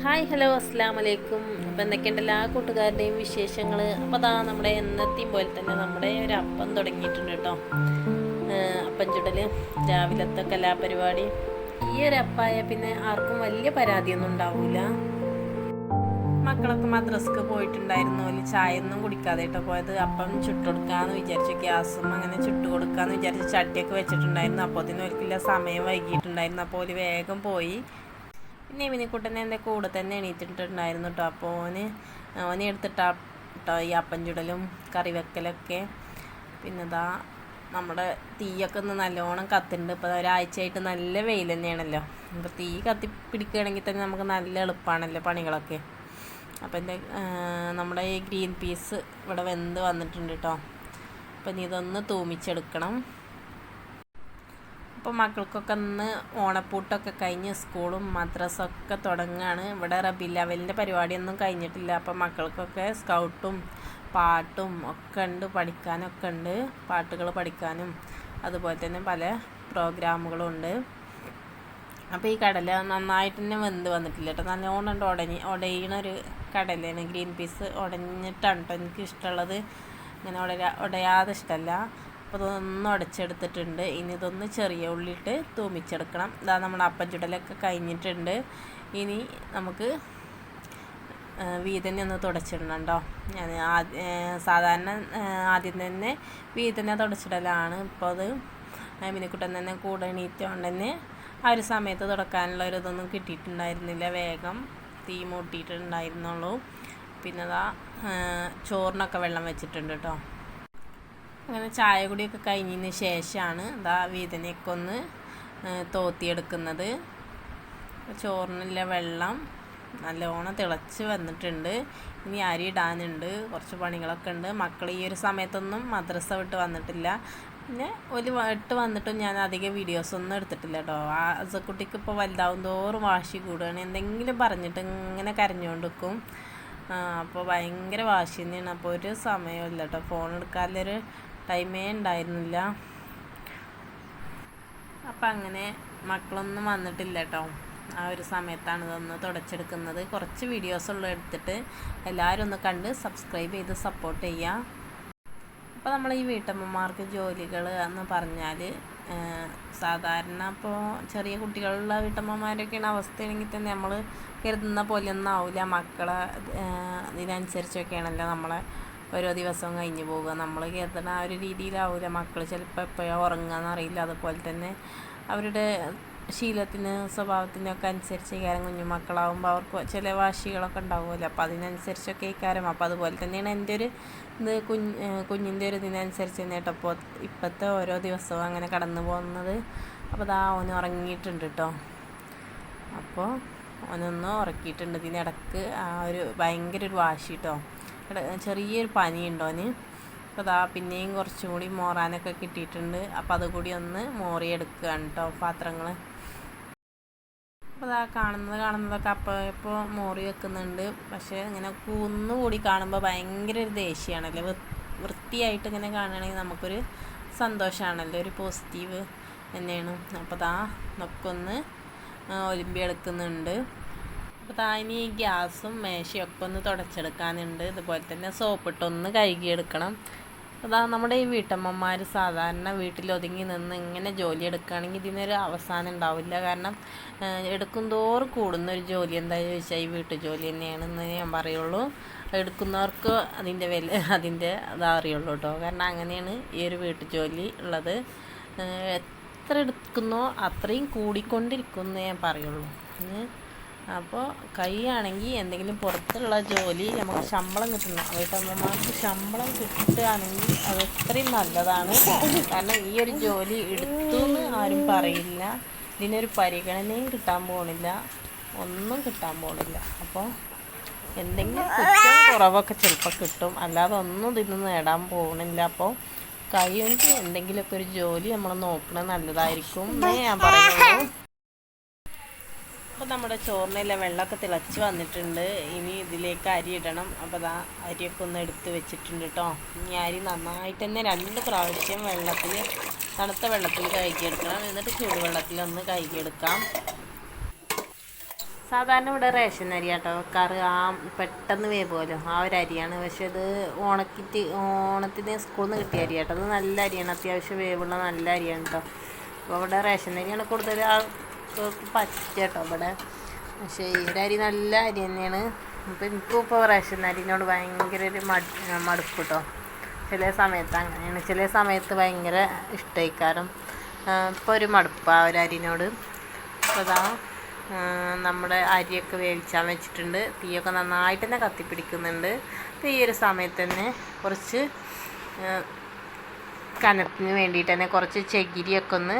Hi hello അസ്സാം വലൈക്കും അപ്പോൾ എന്തൊക്കെയുണ്ട് എല്ലാ കൂട്ടുകാരുടെയും വിശേഷങ്ങൾ അപ്പോൾ അതാ നമ്മുടെ എന്നത്തെയും പോലെ തന്നെ നമ്മുടെ ഒരു അപ്പം തുടങ്ങിയിട്ടുണ്ട് കേട്ടോ. അപ്പം ചുടൽ രാവിലത്തെ കലാപരിപാടി. ഈ ഒരു അപ്പായ പിന്നെ ആർക്കും വലിയ പരാതിയൊന്നും ഉണ്ടാവില്ല മക്കളൊക്കെ മദ്രസക്ക് പോയിട്ടുണ്ടായിരുന്നു. അതിൽ ചായ ഒന്നും കുടിക്കാതെ കേട്ടോ പോയത്. അപ്പം ചുട്ടുകൊടുക്കാന്ന് വിചാരിച്ചു ഗ്യാസും അങ്ങനെ ചുട്ടു കൊടുക്കാന്ന് വിചാരിച്ച് ചട്ടിയൊക്കെ വെച്ചിട്ടുണ്ടായിരുന്നു. അപ്പോൾ അതിന് ഒരിക്കലും സമയം വൈകിട്ടുണ്ടായിരുന്നു അപ്പോൾ ഒരു വേഗം പോയി. പിന്നെ മിനിക്കുട്ടനെ എന്റെ കൂടെ തന്നെ എണീറ്റിട്ടുണ്ടായിരുന്നു കേട്ടോ അപ്പോൾ ഓന് ഓനെ എടുത്തിട്ടാ കേട്ടോ ഈ അപ്പം ചുടലും കറി വെക്കലൊക്കെ പിന്നെ ഇതാ നമ്മുടെ തീയൊക്കെ ഒന്ന് നല്ലോണം കത്തുന്നുണ്ട് ഇപ്പോൾ ഒരാഴ്ചയായിട്ട് നല്ല വെയിൽ തന്നെയാണല്ലോ. അപ്പോൾ തീ കത്തി പിടിക്കുകയാണെങ്കിൽ തന്നെ നമുക്ക് നല്ല എളുപ്പമാണല്ലോ പണികളൊക്കെ. അപ്പോൾ എന്റെ നമ്മുടെ ഈ ഗ്രീൻ പീസ് ഇവിടെ വെന്ത് വന്നിട്ടുണ്ട് കേട്ടോ അപ്പം ഇനി ഇതൊന്ന് തൂമിച്ചെടുക്കണം. അപ്പോൾ മക്കൾക്കൊക്കെ ഇന്ന് ഓണപ്പൂട്ടൊക്കെ കഴിഞ്ഞ് സ്കൂളും മദ്രസൊക്കെ തുടങ്ങുകയാണ് ഇവിടെ റബി ലെവലിന്റെ പരിപാടിയൊന്നും കഴിഞ്ഞിട്ടില്ല. അപ്പോൾ മക്കൾക്കൊക്കെ സ്കൗട്ടും പാട്ടും ഒക്കെ ഉണ്ട് പഠിക്കാനൊക്കെ ഉണ്ട്. പാട്ടുകൾ പഠിക്കാനും അതുപോലെ തന്നെ പല പ്രോഗ്രാമുകളും ഉണ്ട്. അപ്പോൾ ഈ കടല നന്നായിട്ട് തന്നെ വെന്ത് വന്നിട്ടില്ല കേട്ടോ. നല്ലോണം ഉടഞ്ഞ് ഉടയണൊരു കടലയാണ്. ഗ്രീൻ പീസ് ഉടഞ്ഞിട്ടാണ് കേട്ടോ എനിക്കിഷ്ടമുള്ളത്. ഇങ്ങനെ ഉടരാ ഉടയാതെ ഇഷ്ടമല്ല. അപ്പോൾ ഇതൊന്ന് ഇനി ഇതൊന്ന് ചെറിയ ഉള്ളിയിട്ട് തൂമിച്ചെടുക്കണം. ഇതാ നമ്മുടെ അപ്പം ചുടലൊക്കെ കഴിഞ്ഞിട്ടുണ്ട്. ഇനി നമുക്ക് വീതനെ ഒന്ന് തുടച്ചിടണം കേട്ടോ. ഞാൻ സാധാരണ ആദ്യം തന്നെ വീതനെ തുടച്ചിടലാണ്. ഇപ്പോൾ അത് മിനിക്കുട്ടൻ തന്നെ കൂടെ എണീറ്റുകൊണ്ട് തന്നെ ആ ഒരു സമയത്ത് തുടക്കാനുള്ള ഒരു ഇതൊന്നും കിട്ടിയിട്ടുണ്ടായിരുന്നില്ല. വേഗം തീ മൂട്ടിയിട്ടുണ്ടായിരുന്നുള്ളൂ. പിന്നെ അതാ ചോറിനൊക്കെ വെള്ളം വെച്ചിട്ടുണ്ട് കേട്ടോ. അങ്ങനെ ചായ കുടിയൊക്കെ കഴിഞ്ഞതിന് ശേഷമാണ് ഇതാ വീതനയൊക്കെ ഒന്ന് തോത്തിയെടുക്കുന്നത്. ചോറിനുള്ള വെള്ളം നല്ലോണം തിളച്ച് വന്നിട്ടുണ്ട്. ഇനി അരി ഇടാനുണ്ട്. കുറച്ച് പണികളൊക്കെ ഉണ്ട്. മക്കൾ ഈ ഒരു സമയത്തൊന്നും മദ്രസ വിട്ട് വന്നിട്ടില്ല. പിന്നെ ഒരു വിട്ട് വന്നിട്ടും ഞാൻ അധികം വീഡിയോസൊന്നും എടുത്തിട്ടില്ല കേട്ടോ. ആ അസക്കുട്ടിക്ക് ഇപ്പോൾ വലുതാവും തോറും വാശി കൂടുകയാണ് എന്തെങ്കിലും പറഞ്ഞിട്ട് ഇങ്ങനെ കരഞ്ഞുകൊണ്ട് നിൽക്കും അപ്പോൾ ഭയങ്കര വാശി തന്നെയാണ് അപ്പോൾ ഒരു സമയമില്ല കേട്ടോ. ഫോൺ എടുക്കാനുള്ളൊരു ടൈമേ ഉണ്ടായിരുന്നില്ല. അപ്പം അങ്ങനെ മക്കളൊന്നും വന്നിട്ടില്ല കേട്ടോ ആ ഒരു സമയത്താണ് ഇതൊന്ന് തുടച്ചെടുക്കുന്നത്. കുറച്ച് വീഡിയോസ് ഉള്ള എടുത്തിട്ട്. എല്ലാവരും ഒന്ന് കണ്ട് സബ്സ്ക്രൈബ് ചെയ്ത് സപ്പോർട്ട് ചെയ്യുക അപ്പോൾ നമ്മൾ ഈ വീട്ടമ്മമാർക്ക് ജോലികൾ എന്ന് പറഞ്ഞാൽ സാധാരണ ഇപ്പോൾ ചെറിയ കുട്ടികളുള്ള വീട്ടമ്മമാരൊക്കെയാണ് അവസ്ഥയാണെങ്കിൽ തന്നെ നമ്മൾ കരുതുന്ന പോലെയൊന്നും ആവില്ല മക്കളെ ഇതിനനുസരിച്ചൊക്കെയാണല്ലോ നമ്മളെ ഓരോ ദിവസവും കഴിഞ്ഞു പോവുക നമ്മൾ കരുതുന്ന ആ ഒരു രീതിയിലാവില്ല മക്കൾ ചിലപ്പോൾ എപ്പോഴാണ് ഉറങ്ങുകയെന്ന് അറിയില്ല. അതുപോലെ തന്നെ അവരുടെ ശീലത്തിന് സ്വഭാവത്തിനൊക്കെ അനുസരിച്ച് ഇക്കാരം കുഞ്ഞു മക്കളാവുമ്പോൾ അവർക്ക് ചില വാശികളൊക്കെ ഉണ്ടാവുമല്ലോ അപ്പോൾ അതിനനുസരിച്ചൊക്കെ ഇക്കാരം അപ്പോൾ അതുപോലെ തന്നെയാണ് എന്റെ ഒരു ഇത് കുഞ്ഞ് കുഞ്ഞിന്റെ ഒരു ഇതിനനുസരിച്ച് തന്നെ ഇപ്പോഴത്തെ ഓരോ ദിവസവും അങ്ങനെ കടന്നു പോകുന്നത്. അപ്പോൾ അതാ ഓന് ഉറങ്ങിയിട്ടുണ്ട് കേട്ടോ. അപ്പോൾ ഓനൊന്ന് ഉറക്കിയിട്ടുണ്ട്. ഇതിനിടക്ക് ആ ഒരു ഭയങ്കര ഒരു വാശി കേട്ടോ. ചെറിയൊരു പനിയുണ്ടോന് അപ്പോൾ അതാ പിന്നെയും കുറച്ചും കൂടി മോറാനൊക്കെ കിട്ടിയിട്ടുണ്ട്. അപ്പോൾ അതുകൂടി ഒന്ന് മോറിയെടുക്കുകയാണ് കേട്ടോ പാത്രങ്ങൾ അപ്പോൾ അതാ കാണുന്നത് കാണുന്നതൊക്കെ അപ്പോൾ ഇപ്പോൾ മോറി വെക്കുന്നുണ്ട്. പക്ഷേ ഇങ്ങനെ കൂന്നുകൂടി കാണുമ്പോൾ ഭയങ്കര ഒരു ദേഷ്യമാണല്ലോ വൃത്തിയായിട്ട് ഇങ്ങനെ കാണുകയാണെങ്കിൽ നമുക്കൊരു സന്തോഷമാണല്ലോ ഒരു പോസിറ്റീവ് തന്നെയാണ്. അപ്പോൾ ദാ നമുക്കൊന്ന് ഒന്ന് എടുക്കുന്നുണ്ട് അപ്പോൾ താ ഇനി ഗ്യാസും മേശയൊക്കെ ഒന്ന് തുടച്ചെടുക്കാനുണ്ട്. ഇതുപോലെ തന്നെ സോപ്പിട്ടൊന്ന് കഴുകിയെടുക്കണം. അതാ നമ്മുടെ ഈ വീട്ടമ്മമാർ സാധാരണ വീട്ടിൽ ഒതുങ്ങി നിന്ന് ഇങ്ങനെ ജോലി എടുക്കുകയാണെങ്കിൽ ഇതിനൊരു അവസാനം ഉണ്ടാവില്ല. കാരണം എടുക്കും തോറും കൂടുന്ന ഒരു ജോലി എന്താ ചോദിച്ചാൽ ഈ വീട്ടു ജോലി തന്നെയാണെന്ന് ഞാൻ പറയുള്ളൂ. എടുക്കുന്നവർക്ക് അതിന്റെ വില അതിന്റെ അതറിയുള്ളൂ കേട്ടോ. കാരണം അങ്ങനെയാണ് ഈ ഒരു വീട്ടു ജോലി ഉള്ളത്. എത്ര എടുക്കുന്നോ അത്രയും കൂടിക്കൊണ്ടിരിക്കുമെന്ന് ഞാൻ പറയുള്ളൂ. അപ്പോൾ കൈയാണെങ്കിൽ എന്തെങ്കിലും പുറത്തുള്ള ജോലി നമുക്ക് ശമ്പളം കിട്ടണം. വീട്ടമ്മമാർക്ക് ശമ്പളം കിട്ടുകയാണെങ്കിൽ അത് അത്രയും നല്ലതാണ്. കാരണം ഈ ഒരു ജോലി എടുത്തു എന്ന് ആരും പറയില്ല. ഇതിനൊരു പരിഗണനയും കിട്ടാൻ പോണില്ല. ഒന്നും കിട്ടാൻ പോണില്ല. അപ്പോൾ എന്തെങ്കിലും കുറവൊക്കെ ചിലപ്പോൾ കിട്ടും. അല്ലാതെ ഒന്നും ഇതിൽ നേടാൻ പോകണില്ല അപ്പോൾ കഴിയുമെങ്കിൽ എന്തെങ്കിലുമൊക്കെ ഒരു ജോലി നമ്മൾ നോക്കണത് നല്ലതായിരിക്കും എന്നേ ഞാൻ അപ്പോൾ നമ്മുടെ ചോറിനെല്ലാം വെള്ളമൊക്കെ തിളച്ച് വന്നിട്ടുണ്ട്. ഇനി ഇതിലേക്ക് അരി ഇടണം. അപ്പോൾ അതാ അരിയൊക്കെ ഒന്ന് എടുത്ത് വെച്ചിട്ടുണ്ട് കേട്ടോ ഇനി അരി നന്നായിട്ട് തന്നെ രണ്ട് പ്രാവശ്യം വെള്ളത്തിൽ തണുത്ത വെള്ളത്തിൽ കഴുകിയെടുക്കണം. എന്നിട്ട് ചൂടുവെള്ളത്തിൽ ഒന്ന് കഴുകിയെടുക്കാം. സാധാരണ ഇവിടെ റേഷൻ അരി കേട്ടോ വെക്കാറ്. ആ പെട്ടെന്ന് വേ വേവുമല്ലോ. ആ ഒരു അരിയാണ്. പക്ഷേ അത് ഓണക്കിറ്റ് ഓണത്തിന് സ്കൂളിൽ നിന്ന് കിട്ടിയ അരി കേട്ടോ അത് നല്ല അരിയാണ്. അത്യാവശ്യം വേവുള്ള നല്ല അരിയാണ് കേട്ടോ അപ്പോൾ ഇവിടെ റേഷൻ അരിയാണ് കൂടുതൽ ആൾക്കാർക്ക് പറ്റുക കേട്ടോ ഇവിടെ. പക്ഷേ ഈ ഒരു അരി നല്ല അരി തന്നെയാണ്. അപ്പോൾ എനിക്കും ഇപ്പോൾ റേഷൻ അരിനോട് ഭയങ്കര ഒരു മട് മടുപ്പ് കേട്ടോ ചില സമയത്ത് അങ്ങനെയാണ്. ചില സമയത്ത് ഭയങ്കര ഇഷ്ടമായിക്കാരം ഇപ്പോൾ ഒരു മടുപ്പാണ് ഒരു അരിനോട്. അപ്പോൾ അതാ നമ്മുടെ അരിയൊക്കെ വേവിച്ചാൻ വെച്ചിട്ടുണ്ട്. തീയൊക്കെ നന്നായിട്ട് തന്നെ കത്തിപ്പിടിക്കുന്നുണ്ട്. അപ്പോൾ ഈ ഒരു സമയത്ത് തന്നെ കുറച്ച് കനത്തിന് വേണ്ടിയിട്ട് തന്നെ കുറച്ച് ചകിരിയൊക്കെ ഒന്ന്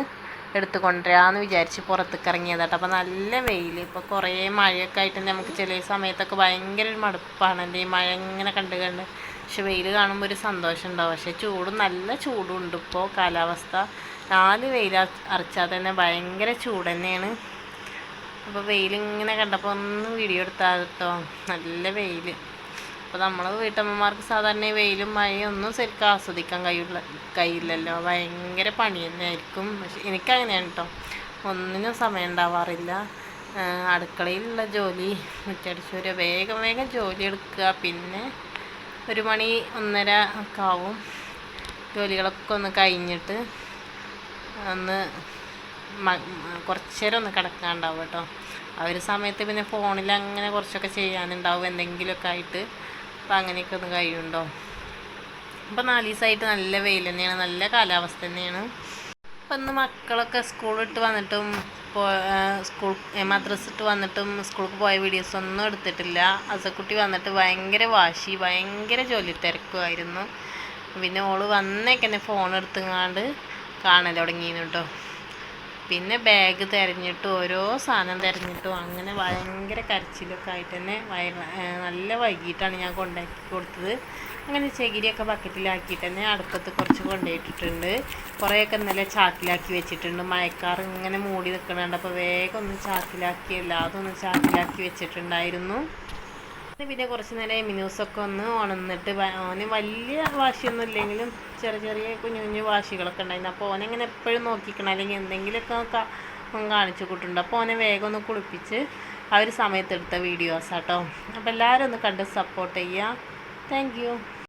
എടുത്ത് കൊണ്ടുവരാമെന്ന് വിചാരിച്ച് പുറത്തേക്ക് ഇറങ്ങിയതാട്ടോ അപ്പോൾ നല്ല വെയിൽ ഇപ്പോൾ കുറേ മഴയൊക്കെ ആയിട്ട് നമുക്ക് ചില സമയത്തൊക്കെ ഭയങ്കര ഒരു മടുപ്പാണ്. എന്റെ ഈ മഴ ഇങ്ങനെ കണ്ട് കണ്ട്. പക്ഷെ വെയിൽ കാണുമ്പോൾ ഒരു സന്തോഷം ഉണ്ടാവും. പക്ഷേ ചൂട് നല്ല ചൂടുണ്ട് ഇപ്പോൾ കാലാവസ്ഥ. നാല് വെയിൽ അറിച്ചാൽ തന്നെ ഭയങ്കര ചൂട് തന്നെയാണ്. അപ്പോൾ വെയിലിങ്ങനെ കണ്ടപ്പോൾ ഒന്ന് വീഡിയോ എടുത്താൽ കേട്ടോ നല്ല വെയിൽ അപ്പോൾ നമ്മൾ വീട്ടമ്മമാർക്ക് സാധാരണ വെയിലും മഴയും ഒന്നും ശരിക്കും ആസ്വദിക്കാൻ കഴിയില്ല കഴിയില്ലല്ലോ. ഭയങ്കര പണി തന്നെയായിരിക്കും. പക്ഷെ എനിക്കങ്ങനെയാണ് കേട്ടോ ഒന്നിനും സമയം ഉണ്ടാവാറില്ല. അടുക്കളയിലുള്ള ജോലി മുറ്റടിച്ചൊരു വേഗം വേഗം ജോലി എടുക്കുക. പിന്നെ ഒരു മണി ഒന്നര ഒക്കെ ആവും. ജോലികളൊക്കെ ഒന്ന് കഴിഞ്ഞിട്ട് ഒന്ന് കുറച്ച് നേരം ഒന്ന് കിടക്കാണ്ടാവും കേട്ടോ ആ ഒരു സമയത്ത് പിന്നെ ഫോണിൽ അങ്ങനെ കുറച്ചൊക്കെ ചെയ്യാനുണ്ടാവും. എന്തെങ്കിലുമൊക്കെ ആയിട്ട് അപ്പം അങ്ങനെയൊക്കെ ഒന്ന് കഴിയുണ്ടോ? അപ്പം നാല് ദിവസമായിട്ട് നല്ല വെയിൽ തന്നെയാണ് നല്ല കാലാവസ്ഥ തന്നെയാണ്. അപ്പം ഇന്ന് മക്കളൊക്കെ സ്കൂളിട്ട് വന്നിട്ടും സ്കൂൾ മദ്രസ് ഇട്ട് വന്നിട്ടും സ്കൂൾക്ക് പോയ വീഡിയോസ് ഒന്നും എടുത്തിട്ടില്ല. അസക്കുട്ടി വന്നിട്ട് ഭയങ്കര വാശി ഭയങ്കര ജോലി തിരക്കുമായിരുന്നു പിന്നെ ഓൾ വന്നേക്കന്നെ ഫോൺ എടുത്തുങ്ങാണ്ട് കാണൽ തുടങ്ങിയിരുന്നു കേട്ടോ പിന്നെ ബാഗ് തിരഞ്ഞിട്ടും ഓരോ സാധനം തിരഞ്ഞിട്ടും അങ്ങനെ ഭയങ്കര കരച്ചിലൊക്കെ ആയിട്ട് തന്നെ വയറ നല്ല വൈകിട്ടാണ് ഞാൻ കൊണ്ടാക്കി കൊടുത്തത്. അങ്ങനെ ചകിരിയൊക്കെ ബക്കറ്റിലാക്കിയിട്ട് തന്നെ അടുപ്പത്ത് കുറച്ച് കൊണ്ടുപോയിട്ടിട്ടുണ്ട്. കുറേയൊക്കെ ഇന്നലെ ചാക്കിലാക്കി വെച്ചിട്ടുണ്ട്. മയക്കാർ ഇങ്ങനെ മൂടി നിൽക്കണുണ്ട്. അപ്പോൾ വേഗം ഒന്ന് ചാക്കിലാക്കി എല്ലാതും ഒന്ന് ചാക്കിലാക്കി വെച്ചിട്ടുണ്ടായിരുന്നു. പിന്നെ കുറച്ച് നേരം എമിനൂസൊക്കെ ഒന്ന് ഉണന്നിട്ട് ഓന് വലിയ വാശിയൊന്നും ഇല്ലെങ്കിലും ചെറിയ ചെറിയ കുഞ്ഞു കുഞ്ഞു വാശികളൊക്കെ ഉണ്ടായിരുന്നു. അപ്പോൾ ഓനെങ്ങനെ എപ്പോഴും നോക്കിക്കണം. അല്ലെങ്കിൽ എന്തെങ്കിലുമൊക്കെ കാണിച്ചു കൂട്ടുണ്ട് അപ്പോൾ ഓനെ വേഗം ഒന്ന് കുളിപ്പിച്ച് ആ ഒരു സമയത്തെടുത്ത വീഡിയോസ് കേട്ടോ അപ്പോൾ എല്ലാവരും ഒന്ന് കണ്ട് സപ്പോർട്ട് ചെയ്യുക. താങ്ക്